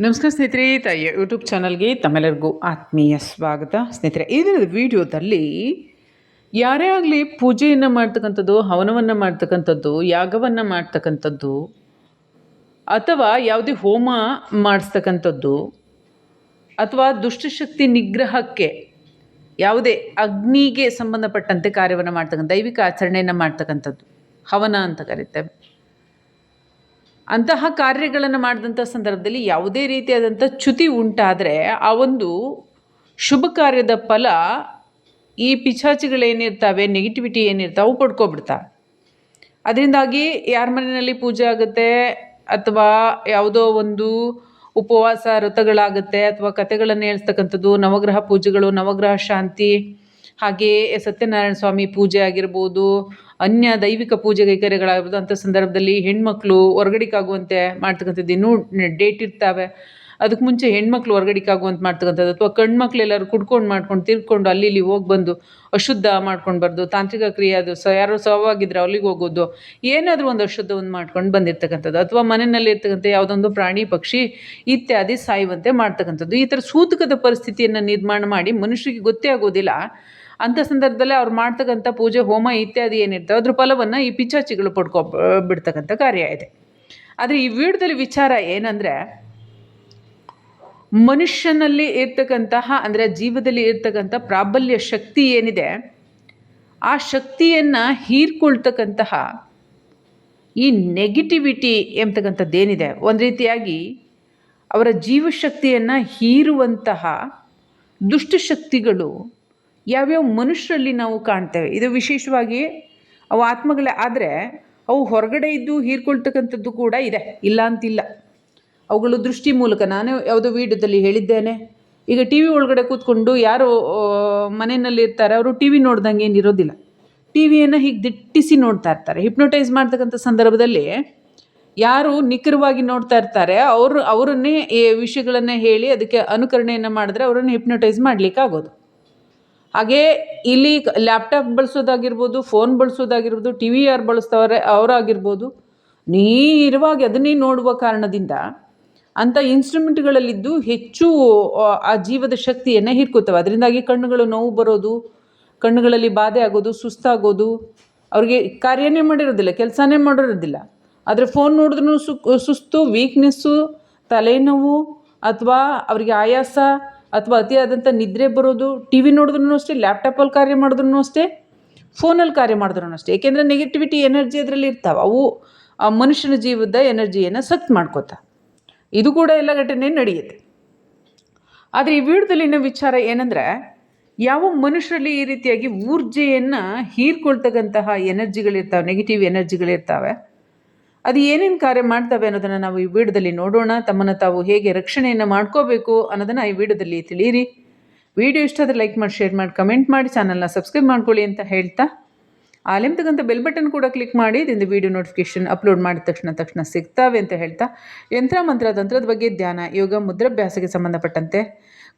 ನಮಸ್ಕಾರ ಸ್ನೇಹಿತರೆ, ತಾಯಿಯ ಯೂಟ್ಯೂಬ್ ಚಾನಲ್ಗೆ ತಮ್ಮೆಲ್ಲರಿಗೂ ಆತ್ಮೀಯ ಸ್ವಾಗತ. ಸ್ನೇಹಿತರೆ, ಈ ದಿನದ ವಿಡಿಯೋದಲ್ಲಿ ಯಾರೇ ಆಗಲಿ ಪೂಜೆಯನ್ನು ಮಾಡ್ತಕ್ಕಂಥದ್ದು, ಹವನವನ್ನು ಮಾಡ್ತಕ್ಕಂಥದ್ದು, ಯಾಗವನ್ನು ಮಾಡ್ತಕ್ಕಂಥದ್ದು, ಅಥವಾ ಯಾವುದೇ ಹೋಮ ಮಾಡಿಸ್ತಕ್ಕಂಥದ್ದು ಅಥವಾ ದುಷ್ಟಶಕ್ತಿ ನಿಗ್ರಹಕ್ಕೆ ಯಾವುದೇ ಅಗ್ನಿಗೆ ಸಂಬಂಧಪಟ್ಟಂತೆ ಕಾರ್ಯವನ್ನು ಮಾಡ್ತಕ್ಕಂಥ ದೈವಿಕ ಆಚರಣೆಯನ್ನು ಮಾಡ್ತಕ್ಕಂಥದ್ದು, ಹವನ ಅಂತ ಕರಿತೇವೆ. ಅಂತಹ ಕಾರ್ಯಗಳನ್ನು ಮಾಡಿದಂಥ ಸಂದರ್ಭದಲ್ಲಿ ಯಾವುದೇ ರೀತಿಯಾದಂಥ ಚ್ಯುತಿ ಉಂಟಾದರೆ ಆ ಒಂದು ಶುಭ ಕಾರ್ಯದ ಫಲ ಈ ಪಿಚಾಚಿಗಳೇನಿರ್ತಾವೆ ನೆಗೆಟಿವಿಟಿ ಏನಿರ್ತಾವೆ, ಅವು ಪಡ್ಕೊಬಿಡ್ತಾವೆ. ಅದರಿಂದಾಗಿ ಯಾರ ಮನೆಯಲ್ಲಿ ಪೂಜೆ ಆಗುತ್ತೆ ಅಥವಾ ಯಾವುದೋ ಒಂದು ಉಪವಾಸ ವ್ರತಗಳಾಗುತ್ತೆ ಅಥವಾ ಕಥೆಗಳನ್ನು ಹೇಳ್ತಕ್ಕಂಥದ್ದು, ನವಗ್ರಹ ಪೂಜೆಗಳು, ನವಗ್ರಹ ಶಾಂತಿ, ಹಾಗೆಯೇ ಸತ್ಯನಾರಾಯಣ ಸ್ವಾಮಿ ಪೂಜೆ ಆಗಿರ್ಬೋದು ಅನ್ಯ ದೈವಿಕ ಪೂಜೆ ಕೈಕರ್ಯಗಳಾಗಿರ್ಬೋದು ಅಂಥ ಸಂದರ್ಭದಲ್ಲಿ ಹೆಣ್ಮಕ್ಳು ಹೊರಗಡಿಕಾಗುವಂತೆ ಮಾಡ್ತಕ್ಕಂಥದ್ದು ಇನ್ನೂ ಡೇಟ್ ಇರ್ತವೆ. ಅದಕ್ಕೆ ಮುಂಚೆ ಹೆಣ್ಮಕ್ಳು ಹೊರಗಡಿಕಾಗುವಂತ ಮಾಡ್ತಕ್ಕಂಥದ್ದು ಅಥವಾ ಕಣ್ಮಕ್ಳು ಎಲ್ಲರೂ ಕುಡ್ಕೊಂಡು ಮಾಡ್ಕೊಂಡು ತಿರ್ಕೊಂಡು ಅಲ್ಲಿ ಇಲ್ಲಿ ಹೋಗಿ ಬಂದು ಅಶುದ್ಧ ಮಾಡ್ಕೊಂಡು ಬರ್ದು, ತಾಂತ್ರಿಕ ಕ್ರಿಯೆ ಅದು. ಸ, ಯಾರೋ ಸವವಾಗಿದ್ರೆ ಅಲ್ಲಿಗೆ ಹೋಗೋದು. ಏನಾದರೂ ಒಂದು ಅಶುದ್ಧವನ್ನು ಮಾಡ್ಕೊಂಡು ಬಂದಿರ್ತಕ್ಕಂಥದ್ದು. ಅಥವಾ ಮನೆಯಲ್ಲಿ ಇರ್ತಕ್ಕಂಥ ಯಾವುದೊಂದು ಪ್ರಾಣಿ, ಪಕ್ಷಿ ಇತ್ಯಾದಿ ಸಾಯುವಂತೆ ಮಾಡ್ತಕ್ಕಂಥದ್ದು. ಈ ಥರ ಸೂತಕದ ಪರಿಸ್ಥಿತಿಯನ್ನು ನಿರ್ಮಾಣ ಮಾಡಿ ಮನುಷ್ಯರಿಗೆ ಗೊತ್ತೇ ಆಗೋದಿಲ್ಲ. ಅಂಥ ಸಂದರ್ಭದಲ್ಲಿ ಅವ್ರು ಮಾಡ್ತಕ್ಕಂಥ ಪೂಜೆ, ಹೋಮ ಇತ್ಯಾದಿ ಏನಿರ್ತವೆ, ಅದ್ರ ಫಲವನ್ನು ಈ ಪಿಚಾಚಿಗಳು ಪಡ್ಕೊ, ಬಿಡ್ತಕ್ಕಂಥ ಕಾರ್ಯ ಇದೆ. ಆದರೆ ಈ ವಿಡಿಯೋದಲ್ಲಿ ವಿಚಾರ ಏನಂದರೆ, ಮನುಷ್ಯನಲ್ಲಿ ಇರ್ತಕ್ಕಂತಹ, ಅಂದರೆ ಜೀವದಲ್ಲಿ ಇರ್ತಕ್ಕಂಥ ಪ್ರಾಬಲ್ಯ ಶಕ್ತಿ ಏನಿದೆ, ಆ ಶಕ್ತಿಯನ್ನು ಹೀರ್ಕೊಳ್ತಕ್ಕಂತಹ ಈ ನೆಗೆಟಿವಿಟಿ ಎಂಬತಕ್ಕಂಥದ್ದೇನಿದೆ. ಒಂದು ರೀತಿಯಾಗಿ ಅವರ ಜೀವಶಕ್ತಿಯನ್ನು ಹೀರುವಂತಹ ದುಷ್ಟಶಕ್ತಿಗಳು ಯಾವ್ಯಾವ ಮನುಷ್ಯರಲ್ಲಿ ನಾವು ಕಾಣ್ತೇವೆ. ಇದು ವಿಶೇಷವಾಗಿ ಅವು ಆತ್ಮಗಳೇ, ಆದರೆ ಅವು ಹೊರಗಡೆ ಇದ್ದು ಹೀರ್ಕೊಳ್ತಕ್ಕಂಥದ್ದು ಕೂಡ ಇದೆ. ಇಲ್ಲ ಅಂತಿಲ್ಲ. ಅವುಗಳು ದೃಷ್ಟಿ ಮೂಲಕ ನಾನು ಯಾವುದೋ ವೀಡಿಯೋದಲ್ಲಿ ಹೇಳಿದ್ದೇನೆ. ಈಗ ಟಿ ವಿ ಒಳಗಡೆ ಕೂತ್ಕೊಂಡು ಯಾರು ಮನೆಯಲ್ಲಿ ಇರ್ತಾರೆ, ಅವರು ಟಿ ವಿ ನೋಡ್ದಂಗೆ ಏನಿರೋದಿಲ್ಲ ಟಿ ವಿಯನ್ನು ಹೀಗೆ ದಿಟ್ಟಿಸಿ ನೋಡ್ತಾ ಇರ್ತಾರೆ. ಹಿಪ್ನೋಟೈಸ್ ಮಾಡ್ತಕ್ಕಂಥ ಸಂದರ್ಭದಲ್ಲಿ ಯಾರು ನಿಖರವಾಗಿ ನೋಡ್ತಾ ಇರ್ತಾರೆ, ಅವರು, ಅವರನ್ನೇ ಈ ವಿಷಯಗಳನ್ನು ಹೇಳಿ ಅದಕ್ಕೆ ಅನುಕರಣೆಯನ್ನು ಮಾಡಿದ್ರೆ ಅವರನ್ನು ಹಿಪ್ನೋಟೈಸ್ ಮಾಡಲಿಕ್ಕಾಗೋದು. ಹಾಗೇ ಇಲ್ಲಿ ಲ್ಯಾಪ್ಟಾಪ್ ಬಳಸೋದಾಗಿರ್ಬೋದು ಫೋನ್ ಬಳಸೋದಾಗಿರ್ಬೋದು ಟಿ ವಿ ಯಾರು ಬಳಸ್ತವ್ರೆ ಅವರಾಗಿರ್ಬೋದು. ನೇರವಾಗಿ ಅದನ್ನೇ ನೋಡುವ ಕಾರಣದಿಂದ ಅಂಥ ಇನ್ಸ್ಟ್ರೂಮೆಂಟ್ಗಳಲ್ಲಿದ್ದು ಹೆಚ್ಚು, ಆ ಜೀವದ ಶಕ್ತಿಯನ್ನು ಹೀರ್ಕೋತವೆ ಅದರಿಂದಾಗಿ ಕಣ್ಣುಗಳು ನೋವು ಬರೋದು, ಕಣ್ಣುಗಳಲ್ಲಿ ಬಾಧೆ ಆಗೋದು, ಸುಸ್ತಾಗೋದು. ಅವ್ರಿಗೆ ಕಾರ್ಯನೇ ಮಾಡಿರೋದಿಲ್ಲ, ಕೆಲಸನೇ ಮಾಡಿರೋದಿಲ್ಲ. ಆದರೆ ಫೋನ್ ನೋಡಿದ್ರೂ ಸುಸ್ತು ವೀಕ್ನೆಸ್ಸು ತಲೆನೋವು, ಅಥವಾ ಅವರಿಗೆ ಆಯಾಸ ಅಥವಾ ಅತಿಯಾದಂಥ ನಿದ್ರೆ ಬರೋದು ಟಿ ವಿ ನೋಡಿದ್ರೂ ಅಷ್ಟೇ ಲ್ಯಾಪ್ಟಾಪಲ್ಲಿ ಕಾರ್ಯ ಮಾಡಿದ್ರೂ ಅಷ್ಟೇ ಫೋನಲ್ಲಿ ಕಾರ್ಯ ಮಾಡಿದ್ರು ಅಷ್ಟೇ. ಏಕೆಂದರೆ ನೆಗೆಟಿವಿಟಿ ಎನರ್ಜಿ ಅದರಲ್ಲಿ ಇರ್ತಾವೆ. ಅವು, ಆ ಮನುಷ್ಯನ ಜೀವದ ಎನರ್ಜಿಯನ್ನು ಸತ್ ಮಾಡ್ಕೋತ. ಇದು ಕೂಡ ಎಲ್ಲ ಘಟನೆ ನಡೆಯುತ್ತೆ. ಆದರೆ ಈ ವಿಡಿಯೋದಲ್ಲಿನ ವಿಚಾರ ಏನಂದರೆ, ಯಾವ ಮನುಷ್ಯರಲ್ಲಿ ಈ ರೀತಿಯಾಗಿ ಊರ್ಜೆಯನ್ನು ಹೀರ್ಕೊಳ್ತಕ್ಕಂತಹ ಎನರ್ಜಿಗಳಿರ್ತಾವೆ ನೆಗೆಟಿವ್ ಎನರ್ಜಿಗಳಿರ್ತಾವೆ ಅದು ಏನೇನು ಕಾರ್ಯ ಮಾಡ್ತವೆ ಅನ್ನೋದನ್ನು ನಾವು ಈ ವಿಡಿಯೋದಲ್ಲಿ ನೋಡೋಣ. ತಮ್ಮನ್ನು ತಾವು ಹೇಗೆ ರಕ್ಷಣೆಯನ್ನು ಮಾಡ್ಕೋಬೇಕು ಅನ್ನೋದನ್ನು ಈ ವಿಡಿಯೋದಲ್ಲಿ ತಿಳಿಯಿರಿ. ವಿಡಿಯೋ ಇಷ್ಟ ಆದರೆ ಲೈಕ್ ಮಾಡಿ, ಶೇರ್ ಮಾಡಿ, ಕಮೆಂಟ್ ಮಾಡಿ, ಚಾನಲ್ನ ಸಬ್ಸ್ಕ್ರೈಬ್ ಮಾಡ್ಕೊಳ್ಳಿ ಅಂತ ಹೇಳ್ತಾ. ಆಲಿಮ್ತಕ್ಕಂಥ ಬೆಲ್ ಬಟನ್ ಕೂಡ ಕ್ಲಿಕ್ ಮಾಡಿ, ಇದರಿಂದ ವಿಡಿಯೋ ನೋಟಿಫಿಕೇಶನ್ ಅಪ್ಲೋಡ್ ಮಾಡಿದ ತಕ್ಷಣ ತಕ್ಷಣ ಸಿಗ್ತಾವೆ ಅಂತ ಹೇಳ್ತಾ. ಯಂತ್ರ, ಮಂತ್ರ, ತಂತ್ರದ ಬಗ್ಗೆ ಧ್ಯಾನ, ಯೋಗ, ಮುದ್ರಾಭ್ಯಾಸಕ್ಕೆ ಸಂಬಂಧಪಟ್ಟಂತೆ.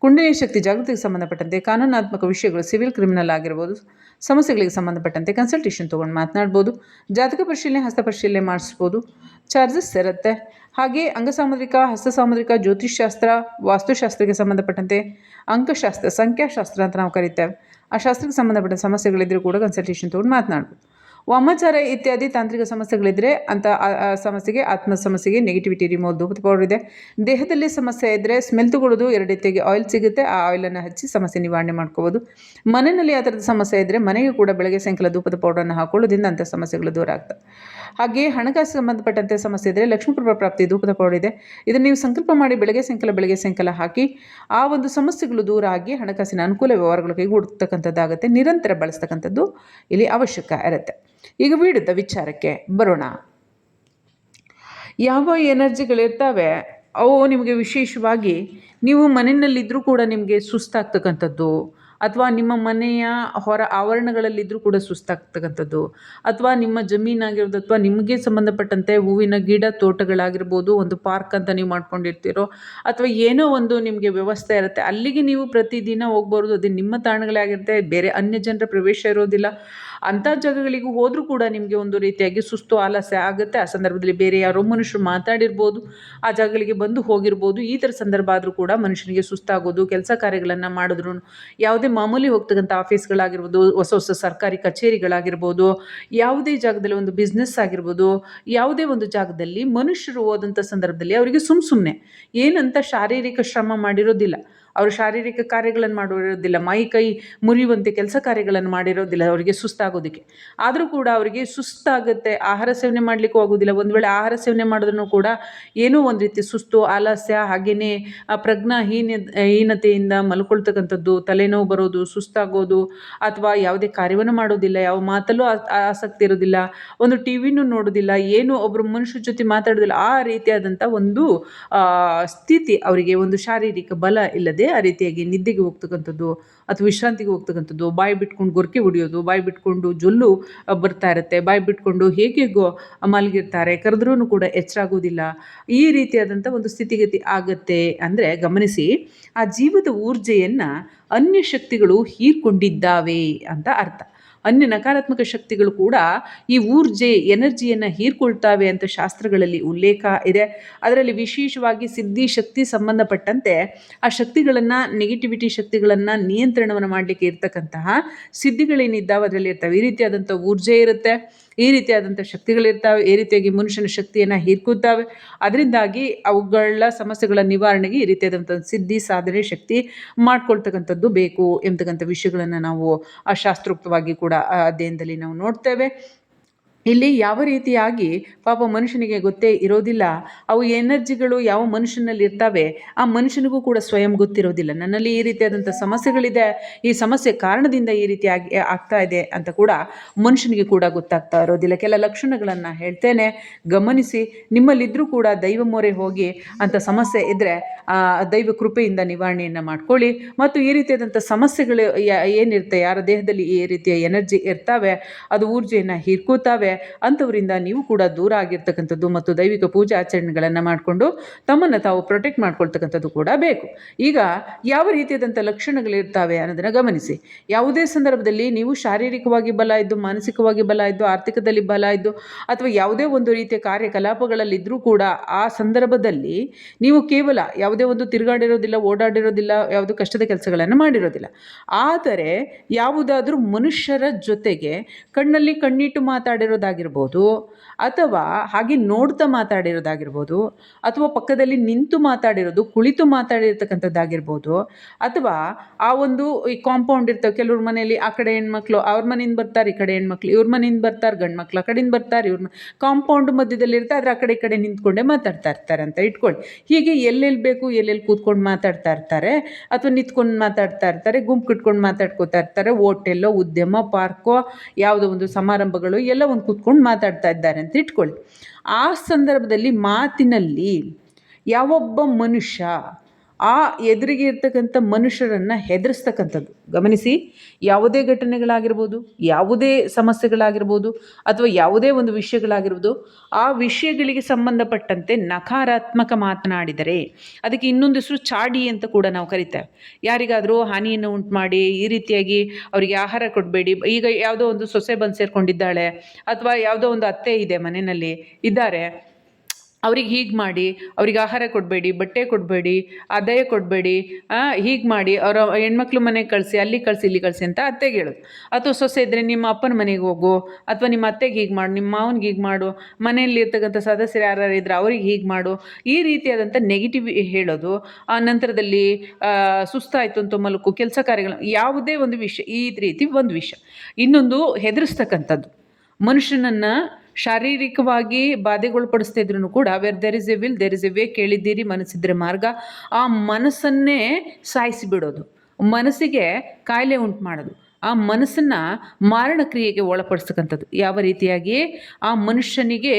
ಕುಂಡಲಿ ಶಕ್ತಿ ಜಾಗೃತಿಗೆ ಸಂಬಂಧಪಟ್ಟಂತೆ ಕಾನೂನಾತ್ಮಕ ವಿಷಯಗಳು ಸಿವಿಲ್ ಕ್ರಿಮಿನಲ್ ಆಗಿರ್ಬೋದು, ಸಮಸ್ಯೆಗಳಿಗೆ ಸಂಬಂಧಪಟ್ಟಂತೆ ಕನ್ಸಲ್ಟೇಷನ್ ತೊಗೊಂಡು ಮಾತನಾಡ್ಬೋದು, ಜಾತಕ ಪರಿಶೀಲನೆ, ಹಸ್ತ ಪರಿಶೀಲನೆ ಮಾಡಿಸ್ಬೋದು, ಚಾರ್ಜಸ್ ಇರುತ್ತೆ. ಹಾಗೆ ಅಂಗಸಾಮುದ್ರಿಕ, ಹಸ್ತಸಾಮುದ್ರಿಕ, ಜ್ಯೋತಿಷ್ಶಾಸ್ತ್ರ, ವಾಸ್ತುಶಾಸ್ತ್ರಕ್ಕೆ ಸಂಬಂಧಪಟ್ಟಂತೆ ಅಂಕಶಾಸ್ತ್ರ, ಸಂಖ್ಯಾಶಾಸ್ತ್ರ ಅಂತ ನಾವು ಕರಿತೇವೆ. ಆ ಶಾಸ್ತ್ರಕ್ಕೆ ಸಂಬಂಧಪಟ್ಟ ಸಮಸ್ಯೆಗಳಿದ್ದರೂ ಕೂಡ ಕನ್ಸಲ್ಟೇಷನ್ ತೊಗೊಂಡು ಮಾತನಾಡ್ಬೋದು. ವಾಮಾಚಾರ ಇತ್ಯಾದಿ ತಾಂತ್ರಿಕ ಸಮಸ್ಯೆಗಳಿದ್ದರೆ ಅಂತ ಸಮಸ್ಯೆಗೆ, ಆತ್ಮ ಸಮಸ್ಯೆಗೆ ನೆಗೆಟಿವಿಟಿ ರಿಮೂವ್ ಧೂಪದ ಪೌಡರ್ ಇದೆ. ದೇಹದಲ್ಲಿ ಸಮಸ್ಯೆ ಇದ್ದರೆ ಸ್ಮೆಲ್ ತಗೊಳ್ಳೋದು ಎರಡು ಆಯಿಲ್ ಸಿಗುತ್ತೆ. ಆ ಆಯಿಲನ್ನು ಹಚ್ಚಿ ಸಮಸ್ಯೆ ನಿವಾರಣೆ ಮಾಡ್ಕೋಬೋದು. ಮನೆಯಲ್ಲಿ ಆ ಥರದ ಸಮಸ್ಯೆ ಇದ್ದರೆ ಮನೆಗೆ ಕೂಡ ಬೆಳಗ್ಗೆ ಸಾಯಂಕಾಲ ಧೂಪದ ಪೌಡರನ್ನು ಹಾಕೊಳ್ಳೋದ್ರಿಂದ ಅಂಥ ಸಮಸ್ಯೆಗಳು ದೂರ ಆಗ್ತವೆ. ಹಾಗೆಯೇ ಹಣಕಾಸು ಸಂಬಂಧಪಟ್ಟಂತೆ ಸಮಸ್ಯೆ ಇದ್ದರೆ ಪ್ರಭಾ ಪ್ರಾಪ್ತಿ ಧೂಪದ ಪೌಡರ್ ಇದೆ ಇದನ್ನು ನೀವು ಸಂಕಲ್ಪ ಮಾಡಿ ಬೆಳಗ್ಗೆ ಸಾಯಂಕಾಲ ಬೆಳಗ್ಗೆ ಸಾಯಂಕಾಲ ಹಾಕಿ ಆ ಒಂದು ಸಮಸ್ಯೆಗಳು ದೂರ ಆಗಿ ಹಣಕಾಸಿನ ಅನುಕೂಲ ವ್ಯವಹಾರಗಳು ಕೈಗೂಡ್ತಕ್ಕಂಥದ್ದಾಗುತ್ತೆ, ನಿರಂತರ ಬಳಸ್ತಕ್ಕಂಥದ್ದು ಇಲ್ಲಿ ಅವಶ್ಯಕ ಇರುತ್ತೆ. ಈಗ ವೀಡಿದ ವಿಚಾರಕ್ಕೆ ಬರೋಣ. ಯಾವ ಎನರ್ಜಿಗಳಿರ್ತವೆ, ಅವು ನಿಮಗೆ ವಿಶೇಷವಾಗಿ ನೀವು ಮನೆಯಲ್ಲಿದ್ದರೂ ಕೂಡ ನಿಮಗೆ ಸುಸ್ತಾಗ್ತಕ್ಕಂಥದ್ದು ಅಥವಾ ನಿಮ್ಮ ಮನೆಯ ಹೊರ ಆವರಣಗಳಲ್ಲಿದ್ದರೂ ಕೂಡ ಸುಸ್ತಾಗ್ತಕ್ಕಂಥದ್ದು. ಅಥವಾ ನಿಮ್ಮ ಜಮೀನಾಗಿರೋದು ಅಥವಾ ನಿಮಗೆ ಸಂಬಂಧಪಟ್ಟಂತೆ ಹೂವಿನ ಗಿಡ ತೋಟಗಳಾಗಿರ್ಬೋದು, ಒಂದು ಪಾರ್ಕ್ ಅಂತ ನೀವು ಮಾಡ್ಕೊಂಡಿರ್ತೀರೋ, ಅಥವಾ ಏನೋ ಒಂದು ನಿಮಗೆ ವ್ಯವಸ್ಥೆ ಇರುತ್ತೆ, ಅಲ್ಲಿಗೆ ನೀವು ಪ್ರತಿದಿನ ಹೋಗ್ಬಾರ್ದು. ಅದು ನಿಮ್ಮ ತಾಣಗಳೇ ಆಗಿರುತ್ತೆ, ಬೇರೆ ಅನ್ಯ ಜನರ ಪ್ರವೇಶ ಇರೋದಿಲ್ಲ. ಅಂಥ ಜಾಗಗಳಿಗೂ ಹೋದರೂ ಕೂಡ ನಿಮಗೆ ಒಂದು ರೀತಿಯಾಗಿ ಸುಸ್ತು ಆಲಸ್ಯ ಆಗುತ್ತೆ. ಆ ಸಂದರ್ಭದಲ್ಲಿ ಬೇರೆ ಯಾರೋ ಮನುಷ್ಯರು ಮಾತಾಡಿರ್ಬೋದು, ಆ ಜಾಗಗಳಿಗೆ ಬಂದು ಹೋಗಿರ್ಬೋದು. ಈ ಥರ ಸಂದರ್ಭ ಆದರೂ ಕೂಡ ಮನುಷ್ಯನಿಗೆ ಸುಸ್ತಾಗೋದು, ಕೆಲಸ ಕಾರ್ಯಗಳನ್ನು ಮಾಡಿದ್ರು, ಯಾವುದೇ ಮಾಮೂಲಿ ಹೋಗ್ತಕ್ಕಂಥ ಆಫೀಸ್ಗಳಾಗಿರ್ಬೋದು, ಹೊಸ ಹೊಸ ಸರ್ಕಾರಿ ಕಚೇರಿಗಳಾಗಿರ್ಬೋದು, ಯಾವುದೇ ಜಾಗದಲ್ಲಿ ಒಂದು ಬಿಸ್ನೆಸ್ ಆಗಿರ್ಬೋದು, ಯಾವುದೇ ಒಂದು ಜಾಗದಲ್ಲಿ ಮನುಷ್ಯರು ಹೋದಂಥ ಸಂದರ್ಭದಲ್ಲಿ ಅವರಿಗೆ ಸುಮ್ಮ ಸುಮ್ಮನೆ ಏನಂತ ಶಾರೀರಿಕ ಶ್ರಮ ಮಾಡಿರೋದಿಲ್ಲ. ಅವರು ಶಾರೀರಿಕ ಕಾರ್ಯಗಳನ್ನು ಮಾಡಿರೋದಿಲ್ಲ ಮೈ, ಕೈ ಮುರಿಯುವಂತೆ ಕೆಲಸ ಕಾರ್ಯಗಳನ್ನು ಮಾಡಿರೋದಿಲ್ಲ, ಅವರಿಗೆ ಸುಸ್ತಾಗೋದಕ್ಕೆ. ಆದರೂ ಕೂಡ ಅವರಿಗೆ ಸುಸ್ತಾಗುತ್ತೆ, ಆಹಾರ ಸೇವನೆ ಮಾಡಲಿಕ್ಕೂ ಆಗೋದಿಲ್ಲ. ಒಂದು ವೇಳೆ ಆಹಾರ ಸೇವನೆ ಮಾಡಿದ್ರೂ ಕೂಡ ಏನೋ ಒಂದು ರೀತಿ ಸುಸ್ತು, ಆಲಸ್ಯ ಹಾಗೆಯೇ ಪ್ರಜ್ಞಾಹೀನ, ಹೀನತೆಯಿಂದ ಮಲ್ಕೊಳ್ತಕ್ಕಂಥದ್ದು, ತಲೆನೋವು ಬರೋದು, ಸುಸ್ತಾಗೋದು, ಅಥವಾ ಯಾವುದೇ ಕಾರ್ಯವನ್ನು ಮಾಡೋದಿಲ್ಲ, ಯಾವ ಮಾತಲ್ಲೂ ಆಸಕ್ತಿ ಇರೋದಿಲ್ಲ, ಒಂದು ಟಿ ವಿನೂ ನೋಡೋದಿಲ್ಲ, ಏನು ಒಬ್ಬರು ಮನುಷ್ಯರ ಜೊತೆ ಮಾತಾಡೋದಿಲ್ಲ, ಆ ರೀತಿಯಾದಂಥ ಒಂದು ಸ್ಥಿತಿ ಅವರಿಗೆ, ಒಂದು ಶಾರೀರಿಕ ಬಲ ಇಲ್ಲದೆ ಆ ರೀತಿಯಾಗಿ ನಿದ್ದೆಗೆ ಹೋಗ್ತಕ್ಕಂಥದ್ದು ಅಥವಾ ವಿಶ್ರಾಂತಿಗೆ ಹೋಗ್ತಕ್ಕಂಥದ್ದು, ಬಾಯಿ ಬಿಟ್ಕೊಂಡು ಗೊರಕೆ ಹೊಡಿಯೋದು, ಬಾಯಿ ಬಿಟ್ಕೊಂಡು ಜೊಲ್ಲು ಬರ್ತಾ ಇರುತ್ತೆ, ಬಾಯಿ ಬಿಟ್ಕೊಂಡು ಹೇಗೆಗೋ ಮಲಗಿರ್ತಾರೆ ಕರೆದ್ರೂ ಕೂಡ ಎಚ್ಚರಾಗೋದಿಲ್ಲ ಈ ರೀತಿಯಾದಂಥ ಒಂದು ಸ್ಥಿತಿಗತಿ ಆಗುತ್ತೆ ಅಂದರೆ ಗಮನಿಸಿ, ಆ ಜೀವದ ಊರ್ಜೆಯನ್ನು ಅನ್ಯ ಶಕ್ತಿಗಳು ಹೀರ್ಕೊಂಡಿದ್ದಾವೆ ಅಂತ ಅರ್ಥ. ಅನ್ಯ ನಕಾರಾತ್ಮಕ ಶಕ್ತಿಗಳು ಕೂಡ ಈ ಊರ್ಜೆ, ಎನರ್ಜಿಯನ್ನು ಹೀರ್ಕೊಳ್ತಾವೆ ಅಂತ ಶಾಸ್ತ್ರಗಳಲ್ಲಿ ಉಲ್ಲೇಖ ಇದೆ. ಅದರಲ್ಲಿ ವಿಶೇಷವಾಗಿ ಸಿದ್ಧಿ, ಶಕ್ತಿ ಸಂಬಂಧಪಟ್ಟಂತೆ ಆ ಶಕ್ತಿಗಳನ್ನು ನೆಗೆಟಿವಿಟಿ ಶಕ್ತಿಗಳನ್ನು ನಿಯಂತ್ರಣವನ್ನು ಮಾಡಲಿಕ್ಕೆ ಇರ್ತಕ್ಕಂತಹ ಸಿದ್ಧಿಗಳೇನಿದ್ದಾವೆ ಅದರಲ್ಲಿ ಇರ್ತವೆ ಈ ರೀತಿಯಾದಂಥ ಊರ್ಜೆ ಇರುತ್ತೆ. ಈ ರೀತಿಯಾದಂಥ ಶಕ್ತಿಗಳಿರ್ತಾವೆ, ಈ ರೀತಿಯಾಗಿ ಮನುಷ್ಯನ ಶಕ್ತಿಯನ್ನು ಹೀರ್ಕೊತಾವೆ ಅದರಿಂದಾಗಿ ಅವುಗಳ ಸಮಸ್ಯೆಗಳ ನಿವಾರಣೆಗೆ ಈ ರೀತಿಯಾದಂಥ ಸಿದ್ಧಿ, ಸಾಧನೆ, ಶಕ್ತಿ ಮಾಡ್ಕೊಳ್ತಕ್ಕಂಥದ್ದು ಬೇಕು ಎಂಬತಕ್ಕಂಥ ವಿಷಯಗಳನ್ನು ನಾವು ಶಾಸ್ತ್ರೋಕ್ತವಾಗಿ ಕೂಡ ಅಧ್ಯಯನದಲ್ಲಿ ನಾವು ನೋಡ್ತೇವೆ. ಇಲ್ಲಿ ಯಾವ ರೀತಿಯಾಗಿ ಪಾಪ ಮನುಷ್ಯನಿಗೆ ಗೊತ್ತೇ ಇರೋದಿಲ್ಲ. ಅವು ಎನರ್ಜಿಗಳು ಯಾವ ಮನುಷ್ಯನಲ್ಲಿ ಇರ್ತವೆ, ಆ ಮನುಷ್ಯನಿಗೂ ಕೂಡ ಸ್ವಯಂ ಗೊತ್ತಿರೋದಿಲ್ಲ. ನನ್ನಲ್ಲಿ ಈ ರೀತಿಯಾದಂಥ ಸಮಸ್ಯೆಗಳಿದೆ, ಈ ಸಮಸ್ಯೆ ಕಾರಣದಿಂದ ಈ ರೀತಿಯಾಗಿ ಆಗ್ತಾ ಇದೆ ಅಂತ ಕೂಡ ಮನುಷ್ಯನಿಗೆ ಕೂಡ ಗೊತ್ತಾಗ್ತಾ ಇರೋದಿಲ್ಲ. ಕೆಲ ಲಕ್ಷಣಗಳನ್ನು ಹೇಳ್ತೇನೆ. ಗಮನಿಸಿ ನಿಮ್ಮಲ್ಲಿದ್ದರೂ ಕೂಡ ದೈವ ಮೊರೆ ಹೋಗಿ ಅಂಥ ಸಮಸ್ಯೆ ಇದ್ದರೆ ದೈವ ಕೃಪೆಯಿಂದ ನಿವಾರಣೆಯನ್ನು ಮಾಡ್ಕೊಳ್ಳಿ. ಮತ್ತು ಈ ರೀತಿಯಾದಂಥ ಸಮಸ್ಯೆಗಳು ಏನಿರುತ್ತೆ, ಯಾರ ದೇಹದಲ್ಲಿ ಈ ರೀತಿಯ ಎನರ್ಜಿ ಇರ್ತವೆ, ಅದು ಊರ್ಜೆಯನ್ನು ಹೀರ್ಕೋತಾವೆ ಅಂಥವರಿಂದ ನೀವು ಕೂಡ ದೂರ ಆಗಿರ್ತಕ್ಕಂಥದ್ದು ಮತ್ತು ದೈವಿಕ ಪೂಜಾ ಆಚರಣೆಗಳನ್ನು ಮಾಡಿಕೊಂಡು ತಮ್ಮನ್ನು ತಾವು ಪ್ರೊಟೆಕ್ಟ್ ಮಾಡ್ಕೊಳ್ತಕ್ಕಂಥದ್ದು ಕೂಡ ಬೇಕು. ಈಗ ಯಾವ ರೀತಿಯಾದಂಥ ಲಕ್ಷಣಗಳಿರ್ತಾವೆ ಅನ್ನೋದನ್ನು ಗಮನಿಸಿ. ಯಾವುದೇ ಸಂದರ್ಭದಲ್ಲಿ ನೀವು ಶಾರೀರಿಕವಾಗಿ ಬಲ ಇದ್ದು, ಮಾನಸಿಕವಾಗಿ ಬಲ ಇದ್ದು, ಆರ್ಥಿಕದಲ್ಲಿ ಬಲ ಇದ್ದು, ಅಥವಾ ಯಾವುದೇ ಒಂದು ರೀತಿಯ ಕಾರ್ಯಕಲಾಪಗಳಲ್ಲಿದ್ದರೂ ಕೂಡ ಆ ಸಂದರ್ಭದಲ್ಲಿ ನೀವು ಕೇವಲ ಯಾವುದೇ ಒಂದು ತಿರುಗಾಡಿರೋದಿಲ್ಲ, ಓಡಾಡಿರೋದಿಲ್ಲ, ಯಾವುದು ಕಷ್ಟದ ಕೆಲಸಗಳನ್ನು ಮಾಡಿರೋದಿಲ್ಲ. ಆದರೆ ಯಾವುದಾದ್ರೂ ಮನುಷ್ಯರ ಜೊತೆಗೆ ಕಣ್ಣಲ್ಲಿ ಕಣ್ಣಿಟ್ಟು ಮಾತಾಡಿರೋದು ಮಾತಾಡೋದಾಗಿರ್ಬೋದು ಅಥವಾ ಹಾಗೆ ನೋಡ್ತಾ ಮಾತಾಡಿರೋದಾಗಿರ್ಬೋದು ಅಥವಾ ಪಕ್ಕದಲ್ಲಿ ನಿಂತು ಮಾತಾಡಿರೋದು, ಕುಳಿತು ಮಾತಾಡಿರ್ತಕ್ಕಂಥದ್ದಾಗಿರ್ಬೋದು ಅಥವಾ ಆ ಒಂದು ಈ ಕಾಂಪೌಂಡ್ ಇರ್ತವೆ, ಕೆಲವ್ರ ಮನೆಯಲ್ಲಿ ಆ ಕಡೆ ಹೆಣ್ಮಕ್ಳು, ಅವ್ರ ಮನೆಯಿಂದ ಬರ್ತಾರೆ, ಈ ಕಡೆ ಹೆಣ್ಮಕ್ಳು, ಇವ್ರ ಮನೆಯಿಂದ ಬರ್ತಾರೆ, ಗಂಡು ಮಕ್ಳು, ಆ ಕಡೆಯಿಂದ ಬರ್ತಾರೆ, ಇವ್ರ ಕಾಂಪೌಂಡ್ ಮಧ್ಯದಲ್ಲಿ ಇರ್ತಾರೆ, ಆದರೆ ಆ ಕಡೆ ಈ ಕಡೆ ನಿಂತ್ಕೊಂಡೇ ಮಾತಾಡ್ತಾ ಇರ್ತಾರೆ ಅಂತ ಇಟ್ಕೊಳ್ಳಿ. ಹೀಗೆ ಎಲ್ಲೆಲ್ಲಿ ಬೇಕು, ಎಲ್ಲೆಲ್ಲಿ ಕೂತ್ಕೊಂಡು ಮಾತಾಡ್ತಾ ಇರ್ತಾರೆ ಅಥವಾ ನಿಂತ್ಕೊಂಡು ಮಾತಾಡ್ತಾ ಇರ್ತಾರೆ, ಗುಂಪು ಕಿಟ್ಕೊಂಡು ಮಾತಾಡ್ಕೋತಾ ಇರ್ತಾರೆ ಹೋಟೆಲ್ಲೋ ಉದ್ಯಮ, ಪಾರ್ಕೋ, ಯಾವುದೋ ಒಂದು ಸಮಾರಂಭಗಳು, ಎಲ್ಲ ಒಂದು ಕೂತ್ಕೊಂಡು ಮಾತಾಡ್ತಾ ಇದ್ದಾರೆ ಅಂತ ಇಟ್ಕೊಳ್ಳಿ. ಆ ಸಂದರ್ಭದಲ್ಲಿ ಮಾತಿನಲ್ಲಿ ಯಾವೊಬ್ಬ ಮನುಷ್ಯ ಆ ಎದುರಿಗೆ ಇರ್ತಕ್ಕಂಥ ಮನುಷ್ಯರನ್ನು ಹೆದರಿಸ್ತಕ್ಕಂಥದ್ದು. ಗಮನಿಸಿ, ಯಾವುದೇ ಘಟನೆಗಳಾಗಿರ್ಬೋದು, ಯಾವುದೇ ಸಮಸ್ಯೆಗಳಾಗಿರ್ಬೋದು, ಅಥವಾ ಯಾವುದೇ ಒಂದು ವಿಷಯಗಳಾಗಿರ್ಬೋದು, ಆ ವಿಷಯಗಳಿಗೆ ಸಂಬಂಧಪಟ್ಟಂತೆ ನಕಾರಾತ್ಮಕ ಮಾತನಾಡಿದರೆ ಅದಕ್ಕೆ ಇನ್ನೊಂದು ಹೆಸರು ಚಾಡಿ ಅಂತ ಕೂಡ ನಾವು ಕರಿತೇವೆ. ಯಾರಿಗಾದರೂ ಹಾನಿಯನ್ನು ಉಂಟು ಮಾಡಿ ಈ ರೀತಿಯಾಗಿ ಅವರಿಗೆ ಆಹಾರ ಕೊಡಬೇಡಿ, ಈಗ ಯಾವುದೋ ಒಂದು ಸೊಸೆ ಬಂದು ಸೇರಿಕೊಂಡಿದ್ದಾಳೆ, ಅಥವಾ ಯಾವುದೋ ಒಂದು ಅತ್ತೆ ಇದೆ ಮನೆಯಲ್ಲಿ, ಇದ್ದಾರೆ ಅವ್ರಿಗೆ ಹೀಗೆ ಮಾಡಿ, ಅವ್ರಿಗೆ ಆಹಾರ ಕೊಡಬೇಡಿ, ಬಟ್ಟೆ ಕೊಡಬೇಡಿ, ಆದಾಯ ಕೊಡಬೇಡಿ ಹೀಗೆ ಮಾಡಿ, ಅವರ ಹೆಣ್ಮಕ್ಳು ಮನೆಗೆ ಕಳಿಸಿ, ಅಲ್ಲಿ ಕಳಿಸಿ, ಇಲ್ಲಿ ಕಳಿಸಿ ಅಂತ ಅತ್ತೆಗೆ ಹೇಳೋದು. ಅಥವಾ ಸೊಸೆ ಇದ್ದರೆ ನಿಮ್ಮ ಅಪ್ಪನ ಮನೆಗೆ ಹೋಗು, ಅಥವಾ ನಿಮ್ಮ ಅತ್ತೆಗೆ ಹೀಗೆ ಮಾಡು, ನಿಮ್ಮ ಮಾವನಿಗೆ ಹೀಗೆ ಮಾಡು, ಮನೆಯಲ್ಲಿ ಇರ್ತಕ್ಕಂಥ ಸದಸ್ಯರು ಯಾರು ಇದ್ದರೆ ಅವ್ರಿಗೆ ಹೀಗೆ ಮಾಡು, ಈ ರೀತಿಯಾದಂಥ ನೆಗೆಟಿವ್ ಹೇಳೋದು, ಆ ನಂತರದಲ್ಲಿ ಸುಸ್ತಾಯಿತು ಅಂತ ಮಲಕು, ಕೆಲಸ ಕಾರ್ಯಗಳು, ಯಾವುದೇ ಒಂದು ವಿಷಯ, ಈ ರೀತಿ ಒಂದು ವಿಷಯ. ಇನ್ನೊಂದು ಹೆದರಿಸ್ತಕ್ಕಂಥದ್ದು. ಮನುಷ್ಯನನ್ನು ಶಾರೀರಿಕವಾಗಿ ಬಾಧೆಗೊಳಪಡಿಸ್ತಾ ಇದ್ರೂ ಕೂಡ where there is a will there is a way ಕೇಳಿದ್ದೀರಿ ಮನಸ್ಸಿದ್ರೆ ಮಾರ್ಗ. ಆ ಮನಸ್ಸನ್ನೇ ಸಾಯಿಸಿಬಿಡೋದು. ಮನಸ್ಸಿಗೆ ಕಾಯಿಲೆ ಉಂಟು ಮಾಡೋದು. ಆ ಮನಸ್ಸನ್ನು ಮಾರಣ ಕ್ರಿಯೆಗೆ ಒಳಪಡಿಸ್ತಕ್ಕಂಥದ್ದು. ಯಾವ ರೀತಿಯಾಗಿ? ಆ ಮನುಷ್ಯನಿಗೆ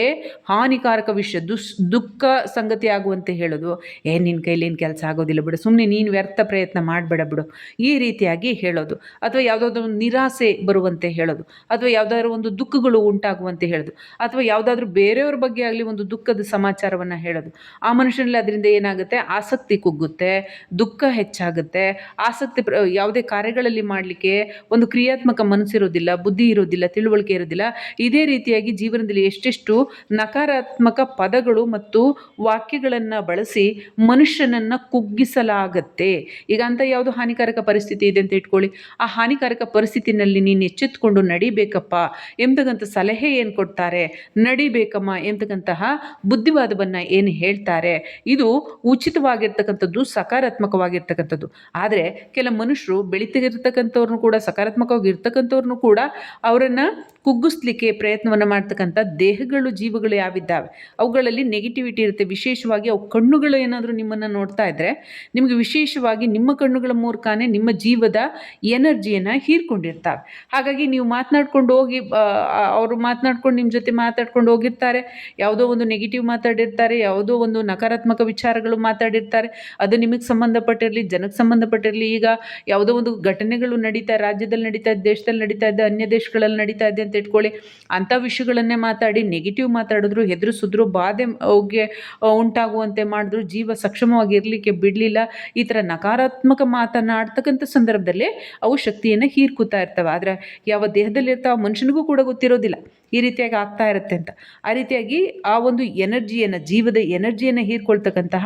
ಹಾನಿಕಾರಕ ವಿಷಯ, ದುಸ್, ದುಃಖ ಸಂಗತಿ ಆಗುವಂತೆ ಹೇಳೋದು. ಏ ನಿನ್ನ ಏನು ಕೆಲಸ ಆಗೋದಿಲ್ಲ ಬಿಡು ಸುಮ್ಮನೆ ನೀನು ವ್ಯರ್ಥ ಪ್ರಯತ್ನ ಮಾಡಬೇಡ ಬಿಡು. ಈ ರೀತಿಯಾಗಿ ಹೇಳೋದು. ಅಥವಾ ಯಾವುದಾದ್ರು ಒಂದು ನಿರಾಸೆ ಬರುವಂತೆ ಹೇಳೋದು. ಅಥವಾ ಯಾವುದಾದ್ರೂ ಒಂದು ದುಃಖಗಳು ಉಂಟಾಗುವಂತೆ ಹೇಳೋದು. ಅಥವಾ ಯಾವುದಾದ್ರೂ ಬೇರೆಯವ್ರ ಬಗ್ಗೆ ಆಗಲಿ ಒಂದು ದುಃಖದ ಸಮಾಚಾರವನ್ನು ಹೇಳೋದು. ಆ ಮನುಷ್ಯನಲ್ಲಿ ಅದರಿಂದ ಏನಾಗುತ್ತೆ? ಆಸಕ್ತಿ ಕುಗ್ಗುತ್ತೆ, ದುಃಖ ಹೆಚ್ಚಾಗುತ್ತೆ. ಆಸಕ್ತಿ ಯಾವುದೇ ಕಾರ್ಯಗಳಲ್ಲಿ ಮಾಡಲಿಕ್ಕೆ ಒಂದು ಕ್ರಿಯಾತ್ಮಕ ಮನಸ್ಸಿರೋದಿಲ್ಲ, ಬುದ್ಧಿ ಇರೋದಿಲ್ಲ, ತಿಳುವಳಿಕೆ ಇರೋದಿಲ್ಲ, ಇದೇ ರೀತಿಯಾಗಿ ಜೀವನದಲ್ಲಿ ಎಷ್ಟೆಷ್ಟು ನಕಾರಾತ್ಮಕ ಪದಗಳು ಮತ್ತು ವಾಕ್ಯಗಳನ್ನು ಬಳಸಿ ಮನುಷ್ಯನನ್ನು ಕುಗ್ಗಿಸಲಾಗತ್ತೆ. ಈಗ ಅಂತ ಯಾವುದು ಹಾನಿಕಾರಕ ಪರಿಸ್ಥಿತಿ ಇದೆ ಅಂತ ಇಟ್ಕೊಳ್ಳಿ. ಆ ಹಾನಿಕಾರಕ ಪರಿಸ್ಥಿತಿನಲ್ಲಿ ನೀನು ಎಚ್ಚೆತ್ಕೊಂಡು ನಡಿಬೇಕಪ್ಪ. ಎಂಬತಕ್ಕಂಥ ಸಲಹೆ ಏನು ಕೊಡ್ತಾರೆ? ನಡಿಬೇಕಮ್ಮ ಎಂಬತಕ್ಕಂತಹ ಬುದ್ಧಿವಾದವನ್ನು ಏನು ಹೇಳ್ತಾರೆ? ಇದು ಉಚಿತವಾಗಿರ್ತಕ್ಕಂಥದ್ದು, ಸಕಾರಾತ್ಮಕವಾಗಿರ್ತಕ್ಕಂಥದ್ದು. ಆದರೆ ಕೆಲ ಮನುಷ್ಯರು ಬೆಳೀತಿರ್ತಕ್ಕಂಥವ್ರನ್ನು ಕೂಡ ಸಕಾರಾತ್ಮಕವಾಗಿ ಇರ್ತಕ್ಕಂಥವ್ರನ್ನು ಕೂಡ ಅವರನ್ನು ಕುಗ್ಗಿಸ್ಲಿಕ್ಕೆ ಪ್ರಯತ್ನವನ್ನು ಮಾಡ್ತಕ್ಕಂಥ ದೇಹಗಳು, ಜೀವಗಳು ಯಾವಿದ್ದಾವೆ? ಅವುಗಳಲ್ಲಿ ನೆಗೆಟಿವಿಟಿ ಇರುತ್ತೆ. ವಿಶೇಷವಾಗಿ ಅವು ಕಣ್ಣುಗಳು ಏನಾದರೂ ನಿಮ್ಮನ್ನು ನೋಡ್ತಾ ಇದ್ದರೆ ನಿಮಗೆ ವಿಶೇಷವಾಗಿ ನಿಮ್ಮ ಕಣ್ಣುಗಳ ಮೂಲಕನೇ ನಿಮ್ಮ ಜೀವದ ಎನರ್ಜಿಯನ್ನು ಹೀರ್ಕೊಂಡಿರ್ತಾವೆ. ಹಾಗಾಗಿ ನೀವು ಮಾತನಾಡ್ಕೊಂಡು ಹೋಗಿ ಅವರು ಮಾತನಾಡ್ಕೊಂಡು ನಿಮ್ಮ ಜೊತೆ ಮಾತಾಡ್ಕೊಂಡು ಹೋಗಿರ್ತಾರೆ. ಯಾವುದೋ ಒಂದು ನೆಗೆಟಿವ್ ಮಾತಾಡಿರ್ತಾರೆ, ಯಾವುದೋ ಒಂದು ನಕಾರಾತ್ಮಕ ವಿಚಾರಗಳು ಮಾತಾಡಿರ್ತಾರೆ. ಅದು ನಿಮಗೆ ಸಂಬಂಧಪಟ್ಟಿರಲಿ ಜನಕ್ಕೆ ಸಂಬಂಧಪಟ್ಟಿರಲಿ, ಈಗ ಯಾವುದೋ ಒಂದು ಘಟನೆಗಳು ನಡೀತಾ ರಾಜ್ಯದಲ್ಲಿ ನಡೀತಾ ಇದೆ, ದೇಶದಲ್ಲಿ ನಡೀತಾ ಇದೆ ಅನ್ಯ ದೇಶಗಳಲ್ಲಿ ನಡೀತಾ ಇದೆ ಅಂತ ಇಟ್ಕೊಳ್ಳಿ. ಅಂಥ ವಿಷಯಗಳನ್ನೇ ಮಾತಾಡಿ ನೆಗೆಟಿವ್ ಮಾತಾಡಿದ್ರು, ಹೆದರಿಸಿದ್ರು, ಬಾಧೆ ಅವ್ಗೆ ಉಂಟಾಗುವಂತೆ ಮಾಡಿದ್ರು, ಜೀವ ಸಕ್ಷಮವಾಗಿ ಇರಲಿಕ್ಕೆ ಬಿಡಲಿಲ್ಲ. ಈ ಥರ ನಕಾರಾತ್ಮಕ ಮಾತನಾಡ್ತಕ್ಕಂಥ ಸಂದರ್ಭದಲ್ಲಿ ಅವು ಶಕ್ತಿಯನ್ನು ಹೀರ್ಕೋತಾ ಇರ್ತವೆ. ಆದರೆ ಯಾವ ದೇಹದಲ್ಲಿ ಇರ್ತಾವ ಮನುಷ್ಯನಿಗೂ ಕೂಡ ಗೊತ್ತಿರೋದಿಲ್ಲ. ಈ ರೀತಿಯಾಗಿ ಆಗ್ತಾ ಇರುತ್ತೆ ಅಂತ. ಆ ರೀತಿಯಾಗಿ ಆ ಒಂದು ಎನರ್ಜಿಯನ್ನು, ಜೀವದ ಎನರ್ಜಿಯನ್ನು ಹೀರ್ಕೊಳ್ತಕ್ಕಂತಹ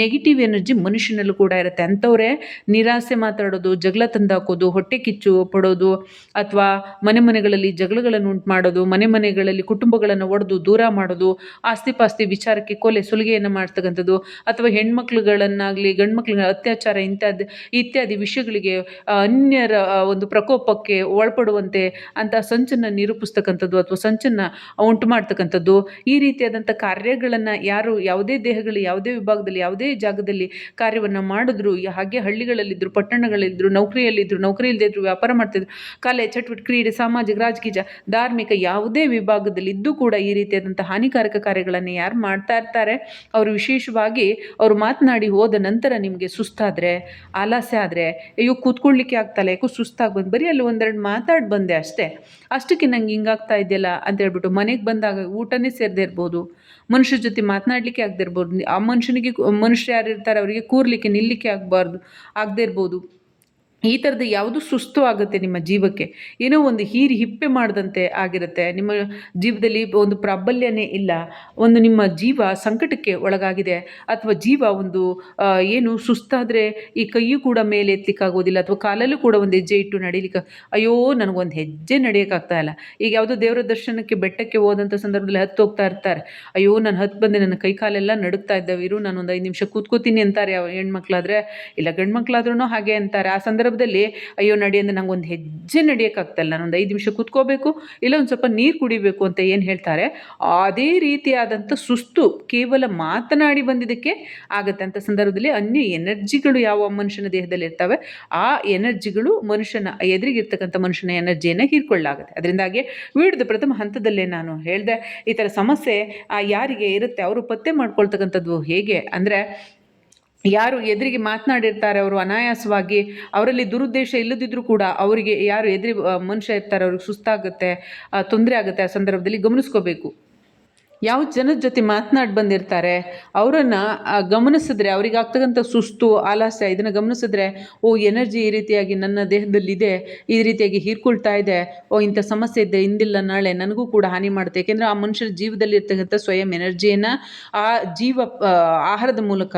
ನೆಗೆಟಿವ್ ಎನರ್ಜಿ ಮನುಷ್ಯನಲ್ಲೂ ಕೂಡ ಇರುತ್ತೆ. ಅಂಥವ್ರೆ ನಿರಾಸೆ ಮಾತಾಡೋದು, ಜಗಳ ತಂದಾಕೋದು, ಹೊಟ್ಟೆ ಕಿಚ್ಚು ಪಡೋದು ಅಥವಾ ಮನೆ ಮನೆಗಳಲ್ಲಿ ಜಗಳಗಳನ್ನು ಉಂಟು ಮಾಡೋದು ಮನೆ ಮನೆಗಳಲ್ಲಿ ಕುಟುಂಬಗಳನ್ನು ಒಡೆದು ದೂರ ಮಾಡೋದು ಆಸ್ತಿ ಪಾಸ್ತಿ ವಿಚಾರಕ್ಕೆ ಕೊಲೆ, ಸುಲಿಗೆಯನ್ನು ಮಾಡ್ತಕ್ಕಂಥದ್ದು ಅಥವಾ ಹೆಣ್ಮಕ್ಳುಗಳನ್ನಾಗಲಿ ಗಂಡು ಮಕ್ಳುಗಳ ಅತ್ಯಾಚಾರ ಇಂಥದ್ದು ಇತ್ಯಾದಿ ವಿಷಯಗಳಿಗೆ ಅನ್ಯರ ಒಂದು ಪ್ರಕೋಪಕ್ಕೆ ಒಳಪಡುವಂತೆ ಅಂತ ಸಂಚನ್ನು ನಿರೂಪಿಸ್ತಕ್ಕಂಥದ್ದು ಅಥವಾ ಸಂಚನ್ನು ಉಂಟು ಮಾಡ್ತಕ್ಕಂಥದ್ದು ಈ ರೀತಿಯಾದಂಥ ಕಾರ್ಯಗಳನ್ನು ಯಾರು ಯಾವುದೇ ದೇಹಗಳು ಯಾವುದೇ ವಿಭಾಗದಲ್ಲಿ, ಯಾವುದೇ ಜಾಗದಲ್ಲಿ ಕಾರ್ಯವನ್ನು ಮಾಡಿದ್ರು, ಹಾಗೆ ಹಳ್ಳಿಗಳಲ್ಲಿದ್ದರು ಪಟ್ಟಣಗಳಲ್ಲಿದ್ದರು ನೌಕರಿಯಲ್ಲಿದ್ದರು ನೌಕರಿ ಇಲ್ಲದೇ ಇದ್ದರು ವ್ಯಾಪಾರ ಮಾಡ್ತಿದ್ರು. ಕಲೆ, ಚಟುವಟಿಕೆ, ಕ್ರೀಡೆ, ಸಾಮಾಜಿಕ, ರಾಜಕೀಯ ಧಾರ್ಮಿಕ ಯಾವುದೇ ವಿಭಾಗದಲ್ಲಿ ಇದ್ದು ಕೂಡ ಈ ರೀತಿಯಾದಂಥ ಹಾನಿಕಾರಕ ಕಾರ್ಯಗಳನ್ನು ಯಾರು ಮಾಡ್ತಾ ಇರ್ತಾರೆ. ಅವರು ವಿಶೇಷವಾಗಿ ಅವರು ಮಾತನಾಡಿ ಹೋದ ನಂತರ ನಿಮಗೆ ಸುಸ್ತಾದರೆ, ಆಲಸ್ಯ ಆದರೆ, ಅಯ್ಯೋ ಕೂತ್ಕೊಳ್ಳಿಕ್ಕೆ ಆಗ್ತಾಯಿಲ್ಲ ಯಾಕೋ ಸುಸ್ತಾಗಿ ಬಂದು, ಬರೀ ಅಲ್ಲಿ ಒಂದೆರಡು ಮಾತಾಡಿ ಬಂದೆ ಅಷ್ಟೇ. ಅಷ್ಟಕ್ಕೆ ನಂಗೆ ಹಿಂಗಾಗ್ತಾ ಇದೆಯಲ್ಲ ಅಂತ ಹೇಳ್ಬಿಟ್ಟು ಮನೆಗೆ ಬಂದಾಗ ಊಟನೇ ಸೇರದೇ ಇರ್ಬೋದು, ಮನುಷ್ಯರ ಜೊತೆ ಮಾತನಾಡಲಿಕ್ಕೆ ಆಗದೆ ಇರ್ಬೋದು, ಆ ಮನುಷ್ಯನಿಗೆ ಮನುಷ್ಯ ಯಾರು ಇರ್ತಾರೆ, ಅವರಿಗೆ ಕೂರ್ಲಿಕ್ಕೆ ನಿಲ್ಲಿಕ್ಕೆ ಆಗಬಾರ್ದು, ಆಗದೇ ಇರ್ಬೋದು. ಈ ಥರದ್ದು ಯಾವುದು ಸುಸ್ತು ಆಗುತ್ತೆ ನಿಮ್ಮ ಜೀವಕ್ಕೆ? ಏನೋ ಒಂದು ಹೀರಿ ಹಿಪ್ಪೆ ಮಾಡಿದಂತೆ ಆಗಿರುತ್ತೆ. ನಿಮ್ಮ ಜೀವದಲ್ಲಿ ಒಂದು ಪ್ರಾಬಲ್ಯನೇ ಇಲ್ಲ. ಒಂದು ನಿಮ್ಮ ಜೀವ ಸಂಕಟಕ್ಕೆ ಒಳಗಾಗಿದೆ. ಅಥವಾ ಜೀವ ಒಂದು ಏನು ಸುಸ್ತಾದರೆ ಈ ಕೈಯೂ ಕೂಡ ಮೇಲೆ ಎತ್ತಲಿಕ್ಕಾಗೋದಿಲ್ಲ ಅಥವಾ ಕಾಲಲ್ಲೂ ಕೂಡ ಒಂದು ಹೆಜ್ಜೆ ಇಟ್ಟು ನಡೀಲಿಕ್ಕೆ ಅಯ್ಯೋ, ನನಗೊಂದು ಹೆಜ್ಜೆ ನಡೆಯೋಕ್ಕಾಗ್ತಾ ಇಲ್ಲ. ಈಗ ಯಾವುದೋ ದೇವರ ದರ್ಶನಕ್ಕೆ ಬೆಟ್ಟಕ್ಕೆ ಹೋದಂಥ ಸಂದರ್ಭದಲ್ಲಿ ಹತ್ತು ಹೋಗ್ತಾ ಇರ್ತಾರೆ. ಅಯ್ಯೋ, ನಾನು ಹತ್ತು ಬಂದೆ, ನನ್ನ ಕೈ ಕಾಲೆಲ್ಲ ನಡುಗ್ತಾ ಇದ್ದಾವೆ. ಇರು ನಾನು ಒಂದು ಐದು ನಿಮಿಷ ಕೂತ್ಕೋತೀನಿ ಅಂತಾರೆ. ಹೆಣ್ಮಕ್ಳಾದರೆ, ಇಲ್ಲ ಗಂಡು ಮಕ್ಕಳಾದ್ರೂ ಹಾಗೆ ಅಂತಾರೆ. ಆ ಸಂದರ್ಭ ಸಂದರ್ಭದಲ್ಲಿ, ಅಯ್ಯೋ, ನಡಿ ಅಂದರೆ ನಂಗೆ ಒಂದು ಹೆಜ್ಜೆ ನಡೆಯೋಕ್ಕಾಗ್ತಲ್ಲ. ನಾನು ಒಂದು ಐದು ನಿಮಿಷ ಕೂತ್ಕೋಬೇಕು, ಇಲ್ಲ ಒಂದು ಸ್ವಲ್ಪ ನೀರು ಕುಡಿಬೇಕು ಅಂತ ಏನು ಹೇಳ್ತಾರೆ, ಅದೇ ರೀತಿಯಾದಂಥ ಸುಸ್ತು ಕೇವಲ ಮಾತನಾಡಿ ಬಂದಿದ್ದಕ್ಕೆ ಆಗುತ್ತೆ. ಅಂತ ಸಂದರ್ಭದಲ್ಲಿ ಅನ್ಯ ಎನರ್ಜಿಗಳು ಯಾವ ಮನುಷ್ಯನ ದೇಹದಲ್ಲಿ ಇರ್ತವೆ, ಆ ಎನರ್ಜಿಗಳು ಮನುಷ್ಯನ ಎದುರಿಗಿರ್ತಕ್ಕಂಥ ಮನುಷ್ಯನ ಎನರ್ಜಿಯನ್ನು ಹೀರ್ಕೊಳ್ಳಾಗುತ್ತೆ ಅದರಿಂದಾಗಿ ವಿಡಿಯೋದ ಪ್ರಥಮ ಹಂತದಲ್ಲೇ ನಾನು ಹೇಳಿದೆ, ಈ ಥರ ಸಮಸ್ಯೆ ಯಾರಿಗೆ ಇರುತ್ತೆ, ಅವರು ಪತ್ತೆ ಮಾಡ್ಕೊಳ್ತಕ್ಕಂಥದ್ದು ಹೇಗೆ ಅಂದರೆ ಯಾರು ಎದುರಿಗೆ ಮಾತನಾಡಿರ್ತಾರೆ ಅವರು ಅನಾಯಾಸವಾಗಿ, ಅವರಲ್ಲಿ ದುರುದ್ದೇಶ ಇಲ್ಲದಿದ್ದರೂ ಕೂಡ ಅವರಿಗೆ ಯಾರು ಎದುರಿ ಮನುಷ್ಯ ಇರ್ತಾರೆ, ಅವ್ರಿಗೆ ಸುಸ್ತಾಗುತ್ತೆ ತೊಂದರೆ ಆಗುತ್ತೆ ಆ ಸಂದರ್ಭದಲ್ಲಿ ಗಮನಿಸ್ಕೋಬೇಕು. ಯಾವ ಜನದ ಜೊತೆ ಮಾತನಾಡಿ ಬಂದಿರ್ತಾರೆ, ಅವರನ್ನು ಗಮನಿಸಿದ್ರೆ ಅವ್ರಿಗೆ ಆಗ್ತಕ್ಕಂಥ ಸುಸ್ತು, ಆಲಸ್ಯ ಇದನ್ನು ಗಮನಿಸಿದ್ರೆ, ಓ, ಎನರ್ಜಿ ಈ ರೀತಿಯಾಗಿ ನನ್ನ ದೇಹದಲ್ಲಿದೆ, ಈ ರೀತಿಯಾಗಿ ಹೀರ್ಕೊಳ್ತಾ ಇದೆ, ಓ, ಇಂಥ ಸಮಸ್ಯೆ ಇದೆ, ಇಂದಿಲ್ಲ, ನಾಳೆ ನನಗೂ ಕೂಡ ಹಾನಿ ಮಾಡುತ್ತೆ. ಏಕೆಂದರೆ ಆ ಮನುಷ್ಯರ ಜೀವದಲ್ಲಿ ಇರ್ತಕ್ಕಂಥ ಸ್ವಯಂ ಎನರ್ಜಿಯನ್ನು, ಆ ಜೀವ ಆಹಾರದ ಮೂಲಕ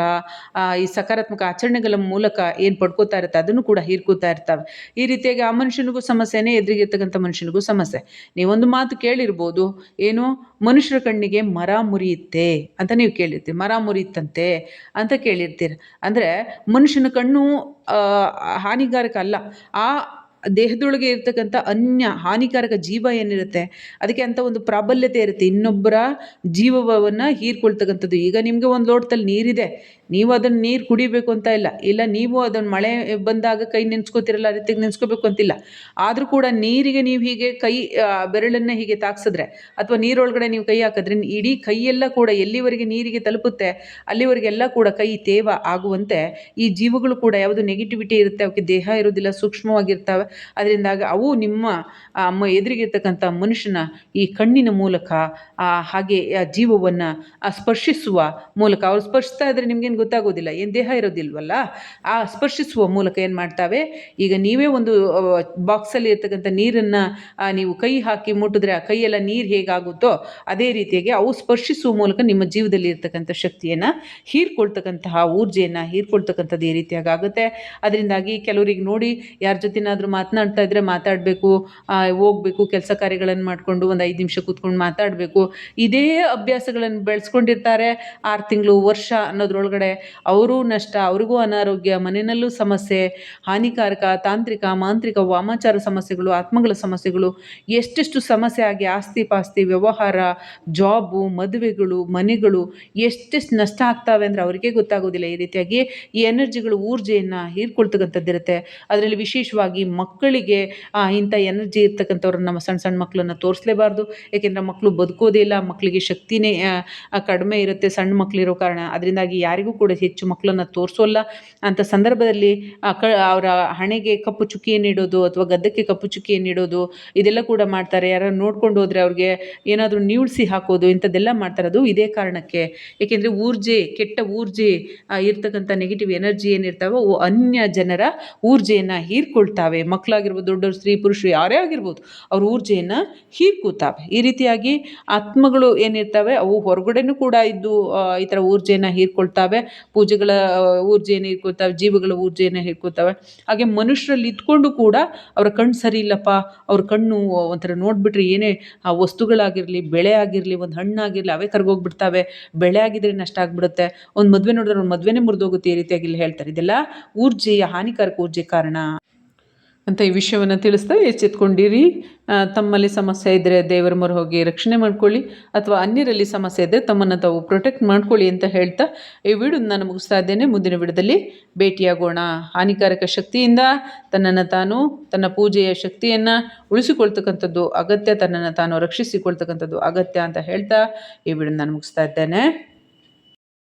ಈ ಸಕಾರಾತ್ಮಕ ಆಚರಣೆಗಳ ಮೂಲಕ ಏನು ಪಡ್ಕೋತಾ ಇರುತ್ತೆ, ಅದನ್ನು ಕೂಡ ಹೀರ್ಕೋತಾ ಇರ್ತವೆ. ಈ ರೀತಿಯಾಗಿ ಆ ಮನುಷ್ಯನಿಗೂ ಸಮಸ್ಯೆನೇ ಎದುರಿಗಿರ್ತಕ್ಕಂಥ ಮನುಷ್ಯನಿಗೂ ಸಮಸ್ಯೆ. ನೀವೊಂದು ಮಾತು ಕೇಳಿರ್ಬೋದು, ಏನು ಮನುಷ್ಯರ ಕಣ್ಣಿಗೆ ಮರ ಮುರಿಯುತ್ತೆ ಅಂತ ನೀವು ಕೇಳಿರ್ತೀರಿ. ಮರ ಮುರಿಯುತ್ತಂತೆ ಅಂತ ಕೇಳಿರ್ತೀರ. ಅಂದರೆ ಮನುಷ್ಯನ ಕಣ್ಣು ಹಾನಿಕಾರಕ ಅಲ್ಲ. ಆ ದೇಹದೊಳಗೆ ಇರ್ತಕ್ಕಂಥ ಅನ್ಯ ಹಾನಿಕಾರಕ ಜೀವ ಏನಿರುತ್ತೆ? ಅದಕ್ಕೆ ಅಂತ ಒಂದು ಪ್ರಾಬಲ್ಯತೆ ಇರುತ್ತೆ. ಇನ್ನೊಬ್ಬರ ಜೀವವನ್ನು ಹೀರ್ಕೊಳ್ತಕ್ಕಂಥದ್ದು. ಈಗ ನಿಮಗೆ ಒಂದು ಲೋಟದಲ್ಲಿ ನೀರಿದೆ. ನೀವು ಅದನ್ನು ನೀರು ಕುಡಿಬೇಕು ಅಂತ ಇಲ್ಲ. ಇಲ್ಲ, ನೀವು ಅದನ್ನು ಮಳೆ ಬಂದಾಗ ಕೈ ನೆನೆಸ್ಕೋತಿರಲ್ಲ ಆ ರೀತಿಗೆ ನೆನೆಸ್ಕೋಬೇಕು ಅಂತಿಲ್ಲ. ಆದರೂ ಕೂಡ ನೀರಿಗೆ ನೀವು ಹೀಗೆ ಕೈ ಬೆರಳನ್ನು ಹೀಗೆ ತಾಕ್ಸಿದ್ರೆ ಅಥವಾ ನೀರೊಳಗಡೆ ನೀವು ಕೈ ಹಾಕಿದ್ರೆ ಇಡೀ ಕೈಯೆಲ್ಲ ಕೂಡ ಎಲ್ಲಿವರೆಗೆ ನೀರಿಗೆ ತಲುಪುತ್ತೆ, ಅಲ್ಲಿವರೆಗೆಲ್ಲ ಕೂಡ ಕೈ ತೇವ ಆಗುವಂತೆ ಈ ಜೀವಗಳು ಕೂಡ ಯಾವುದು ನೆಗೆಟಿವಿಟಿ ಇರುತ್ತೆ, ಅವಕ್ಕೆ ದೇಹ ಇರೋದಿಲ್ಲ ಸೂಕ್ಷ್ಮವಾಗಿರ್ತವೆ. ಅದರಿಂದಾಗಿ ಅವು ನಿಮ್ಮ ಅಮ್ಮ ಎದುರಿಗಿರ್ತಕ್ಕಂಥ ಮನುಷ್ಯನ ಈ ಕಣ್ಣಿನ ಮೂಲಕ ಹಾಗೆ, ಆ, ಜೀವವನ್ನು ಸ್ಪರ್ಶಿಸುವ ಮೂಲಕ. ಅವ್ರು ಸ್ಪರ್ಶಿಸ್ತಾ ಇದ್ರೆ ನಿಮ್ಗೇನು ಗೊತ್ತಾಗೋದಿಲ್ಲ, ಏನು ದೇಹ ಇರೋದಿಲ್ವಲ್ಲ? ಆ ಸ್ಪರ್ಶಿಸುವ ಮೂಲಕ ಏನು ಮಾಡ್ತಾವೆ? ಈಗ ನೀವೇ ಒಂದು ಬಾಕ್ಸಲ್ಲಿ ಇರ್ತಕ್ಕಂಥ ನೀರನ್ನು ನೀವು ಕೈ ಹಾಕಿ ಮುಟ್ಟಿದ್ರೆ ಆ ಕೈಯೆಲ್ಲ ನೀರು ಹೇಗಾಗುತ್ತೋ, ಅದೇ ರೀತಿಯಾಗಿ ಅವು ಸ್ಪರ್ಶಿಸುವ ಮೂಲಕ ನಿಮ್ಮ ಜೀವದಲ್ಲಿ ಇರ್ತಕ್ಕಂಥ ಶಕ್ತಿಯನ್ನು ಹೀರ್ಕೊಳ್ತಕ್ಕಂತಹ ಊರ್ಜೆಯನ್ನು ಹೀರ್ಕೊಳ್ತಕ್ಕಂಥದ್ದು ಈ ರೀತಿಯಾಗಿ ಆಗುತ್ತೆ. ಅದರಿಂದಾಗಿ ಕೆಲವರಿಗೆ ನೋಡಿ, ಯಾರ ಜೊತೆನಾದರೂ ಮಾತನಾಡ್ತಾ ಇದ್ದರೆ ಮಾತಾಡಬೇಕು ಹೋಗಬೇಕು, ಕೆಲಸ ಕಾರ್ಯಗಳನ್ನು ಮಾಡಿಕೊಂಡು ಒಂದು ಐದು ನಿಮಿಷ ಕೂತ್ಕೊಂಡು ಮಾತಾಡಬೇಕು. ಇದೇ ಅಭ್ಯಾಸಗಳನ್ನು ಬೆಳೆಸ್ಕೊಂಡಿರ್ತಾರೆ. ಆರು ತಿಂಗಳು ವರ್ಷ ಅನ್ನೋದ್ರೊಳಗಡೆ ಅವರೂ ನಷ್ಟ, ಅವ್ರಿಗೂ ಅನಾರೋಗ್ಯ, ಮನೆಯಲ್ಲೂ ಸಮಸ್ಯೆ, ಹಾನಿಕಾರಕ, ತಾಂತ್ರಿಕ, ಮಾಂತ್ರಿಕ, ವಾಮಾಚಾರ ಸಮಸ್ಯೆಗಳು, ಆತ್ಮಗಳ ಸಮಸ್ಯೆಗಳು, ಎಷ್ಟೆಷ್ಟು ಸಮಸ್ಯೆ ಆಗಿ ಆಸ್ತಿ ಪಾಸ್ತಿ, ವ್ಯವಹಾರ, ಜಾಬು, ಮದುವೆಗಳು, ಮನೆಗಳು ಎಷ್ಟೆಷ್ಟು ನಷ್ಟ ಆಗ್ತಾವೆ ಅಂದರೆ ಅವರಿಗೆ ಗೊತ್ತಾಗೋದಿಲ್ಲ. ಈ ರೀತಿಯಾಗಿ ಈ ಎನರ್ಜಿಗಳು, ಊರ್ಜೆಯನ್ನು ಹೀರ್ಕೊಳ್ತಕ್ಕಂಥದ್ದಿರುತ್ತೆ. ಅದರಲ್ಲಿ ವಿಶೇಷವಾಗಿ ಮಕ್ಕಳಿಗೆ ಇಂಥ ಎನರ್ಜಿ ಇರ್ತಕ್ಕಂಥವ್ರನ್ನ ನಮ್ಮ ಸಣ್ಣ ಸಣ್ಣ ಮಕ್ಕಳನ್ನು ತೋರಿಸಲೇಬಾರ್ದು. ಏಕೆಂದರೆ ಮಕ್ಕಳು ಬದುಕೋದೇ ಇಲ್ಲ ಮಕ್ಕಳಿಗೆ ಶಕ್ತಿನೇ ಕಡಿಮೆ ಇರುತ್ತೆ ಸಣ್ಣ ಮಕ್ಕಳಿರೋ ಕಾರಣ. ಅದರಿಂದಾಗಿ ಯಾರಿಗೂ ಕೂಡ ಹೆಚ್ಚು ಮಕ್ಕಳನ್ನು ತೋರಿಸೋಲ್ಲ. ಅಂಥ ಸಂದರ್ಭದಲ್ಲಿ ಕ, ಅವರ ಹಣೆಗೆ ಕಪ್ಪು ಚುಕ್ಕಿಯನ್ನು ಇಡೋದು ಅಥವಾ ಗದ್ದಕ್ಕೆ ಕಪ್ಪು ಚುಕ್ಕಿಯನ್ನು ಇಡೋದು, ಇದೆಲ್ಲ ಕೂಡ ಮಾಡ್ತಾರೆ. ಯಾರು ನೋಡ್ಕೊಂಡು ಹೋದರೆ ಅವ್ರಿಗೆ ಏನಾದರೂ ನೀಳ್ಸಿ ಹಾಕೋದು, ಇಂಥದ್ದೆಲ್ಲ ಮಾಡ್ತಾರೆ. ಅದು ಇದೇ ಕಾರಣಕ್ಕೆ. ಏಕೆಂದರೆ ಊರ್ಜೆ, ಕೆಟ್ಟ ಊರ್ಜೆ ಇರ್ತಕ್ಕಂಥ ನೆಗೆಟಿವ್ ಎನರ್ಜಿ ಏನಿರ್ತಾವೋ ಅನ್ಯ ಜನರ ಊರ್ಜೆಯನ್ನು ಹೀರ್ಕೊಳ್ತಾವೆ. ಮಕ್ಕಳಾಗಿರ್ಬೋದು ದೊಡ್ಡವರು, ಸ್ತ್ರೀ, ಪುರುಷರು, ಯಾರೇ ಆಗಿರ್ಬೋದು, ಅವ್ರ ಊರ್ಜೆಯನ್ನು ಹೀರ್ಕೊತಾವೆ. ಈ ರೀತಿಯಾಗಿ ಆತ್ಮಗಳು ಏನಿರ್ತವೆ, ಅವು ಹೊರಗಡೆನೂ ಕೂಡ ಇದ್ದು ಈ ಥರ ಊರ್ಜೆಯನ್ನು ಹೀರ್ಕೊಳ್ತಾವೆ. ಪೂಜೆಗಳ ಊರ್ಜೆಯನ್ನು ಹೀರ್ಕೊಳ್ತಾವೆ ಜೀವಗಳ ಊರ್ಜೆಯನ್ನು ಹಿಡ್ಕೊತಾವೆ ಹಾಗೆ ಮನುಷ್ಯರಲ್ಲಿ ಇದ್ಕೊಂಡು ಕೂಡ ಅವರ ಕಣ್ಣು ಸರಿ ಇಲ್ಲಪ್ಪ, ಅವ್ರ ಕಣ್ಣು ಒಂಥರ ನೋಡಿಬಿಟ್ರೆ ಏನೇ, ಆ ವಸ್ತುಗಳಾಗಿರಲಿ, ಬೆಳೆ ಆಗಿರಲಿ, ಒಂದು ಹಣ್ಣಾಗಿರಲಿ, ಅವೇ ಕರ್ಗೋಗ್ಬಿಡ್ತಾವೆ ಬೆಳೆ ಆಗಿದ್ರೆ ನಷ್ಟ ಆಗಿಬಿಡುತ್ತೆ. ಒಂದು ಮದುವೆ ನೋಡಿದ್ರೆ ಒಂದು ಮದುವೆನೇ ಮುರಿದೋಗುತ್ತೆ ಈ ರೀತಿಯಾಗಿ ಇಲ್ಲಿ ಹೇಳ್ತಾರೆ. ಇದೆಲ್ಲ ಊರ್ಜೆಯ ಹಾನಿಕಾರಕ ಊರ್ಜೆ ಕಾರಣ. ಅಂತ ಈ ವಿಷಯವನ್ನು ತಿಳಿಸ್ತಾ ಎಚ್ಚೆತ್ಕೊಂಡಿರಿ. ತಮ್ಮಲ್ಲಿ ಸಮಸ್ಯೆ ಇದ್ದರೆ ದೇವರ ಮೊರೆ ಹೋಗಿ ರಕ್ಷಣೆ ಮಾಡ್ಕೊಳ್ಳಿ. ಅಥವಾ ಅನ್ಯರಲ್ಲಿ ಸಮಸ್ಯೆ ಇದ್ದರೆ ತಮ್ಮನ್ನು ತಾವು ಪ್ರೊಟೆಕ್ಟ್ ಮಾಡ್ಕೊಳ್ಳಿ ಅಂತ ಹೇಳ್ತಾ ಈ ವಿಡಿಯೋ ನಾನು ಮುಗಿಸ್ತಾ ಇದ್ದೇನೆ. ಮುಂದಿನ ವಿಡದಲ್ಲಿ ಭೇಟಿಯಾಗೋಣ. ಹಾನಿಕಾರಕ ಶಕ್ತಿಯಿಂದ ತನ್ನನ್ನು ತಾನು, ತನ್ನ ಪೂಜೆಯ ಶಕ್ತಿಯನ್ನು ಉಳಿಸಿಕೊಳ್ತಕ್ಕಂಥದ್ದು ಅಗತ್ಯ. ತನ್ನನ್ನು ತಾನು ರಕ್ಷಿಸಿಕೊಳ್ತಕ್ಕಂಥದ್ದು ಅಗತ್ಯ ಅಂತ ಹೇಳ್ತಾ ಈ ವಿಡಿಯೋ ನಾನು ಮುಗಿಸ್ತಾ ಇದ್ದೇನೆ.